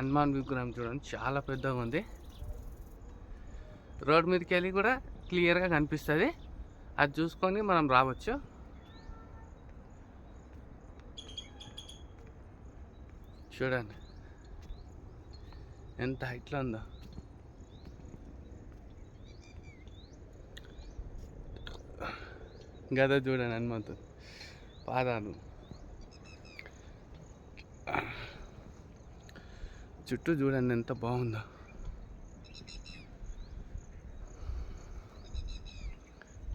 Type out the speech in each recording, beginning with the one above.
హనుమాన్ విగ్రహం చూడండి చాలా పెద్దగా ఉంది. రోడ్ మీదకి వెళ్ళి కూడా క్లియర్గా కనిపిస్తుంది. అది చూసుకొని మనం రావచ్చు. చూడండి ఎంత హైట్లో ఉందో. గద చూడండి హనుమంతుడు పాదాలు. చుట్టూ చూడండి ఎంత బాగుందో.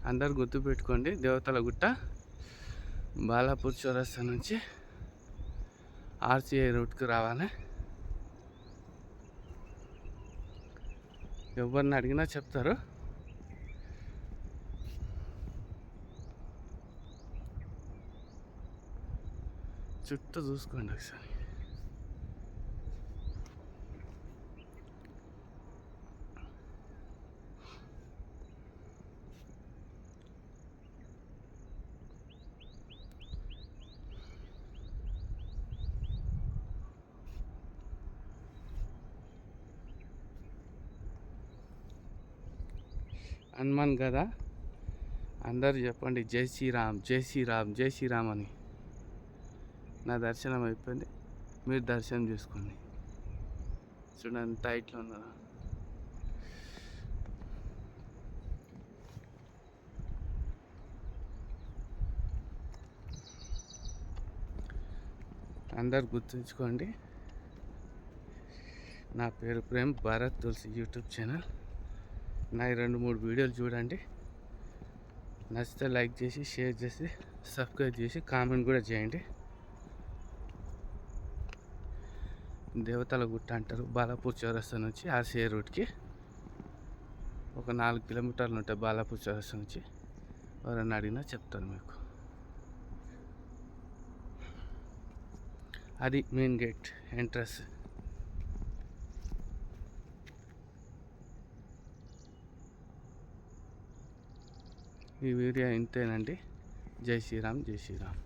అందరు గుర్తుపెట్టుకోండి దేవతల గుట్ట బాలాపూర్ చౌరస్తా నుంచి ఆర్సీఐ రూట్కి రావాలి. ఎవరిని అడిగినా చెప్తారు. చుట్టూ చూసుకోండి ఒకసారి. హనుమాన్ కదా? అందరూ చెప్పండి జై శ్రీరామ్ జై శ్రీరామ్ జై శ్రీరామ్ అని. నా దర్శనం అయిపోయింది. మీరు దర్శనం చేసుకోండి. చూడండి టైట్లో ఉన్నారా? అందరు గుర్తుంచుకోండి. నా పేరు ప్రేమ్ భారత్ తులసి యూట్యూబ్ ఛానల్. నా ఈ రెండు మూడు వీడియోలు చూడండి. నచ్చితే లైక్ చేసి షేర్ చేసి సబ్స్క్రైబ్ చేసి కామెంట్ కూడా చేయండి. దేవతల గుట్ట అంటారు బాలాపూర్ చౌరస్తా నుంచి ఆర్సీఏ రూట్కి ఒక నాలుగు కిలోమీటర్లు ఉంటాయి బాలాపూర్ చౌరస్తా నుంచి. ఎవరన్నా అడిగినా చెప్తాను మీకు. అది మెయిన్ గేట్ ఎంట్రన్స్. ఈ వీడియో ఇంతేనండి. జై శ్రీరామ్ జై శ్రీరామ్.